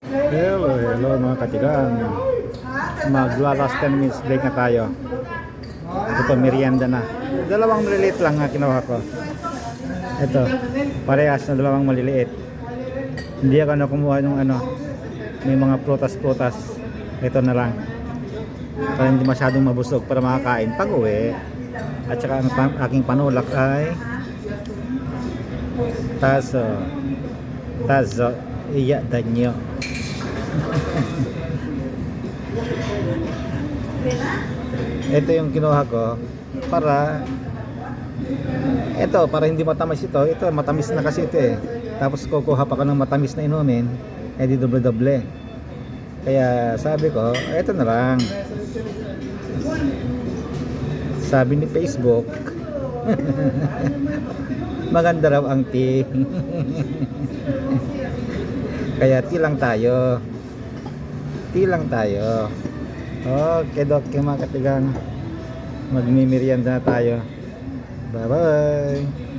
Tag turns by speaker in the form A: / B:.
A: Hello, hello mga katigang. Magla last 10 minutes break na tayo. Ito, merienda na. Dalawang maliliit lang nga kinuha ko. Ito, parehas na dalawang maliliit. Hindi ako na kumuha ng ano, may mga prutas-prutas. Ito na lang. Para hindi masyadong mabusog para makakain pag uwi. At saka ang pa- aking panulak ay taso. Taso. Iya danyo. ito yung kinuha ko para ito para hindi matamis ito. Ito matamis na kasi ito eh. Tapos kukuha pa ka ng matamis na inumin eh di doble doble kaya sabi ko ito na lang. Sabi ni Facebook maganda raw ang tea kaya tea lang tayo tea lang tayo Okay, Doc, mga katigang. Magmimerienda na tayo. Bye-bye.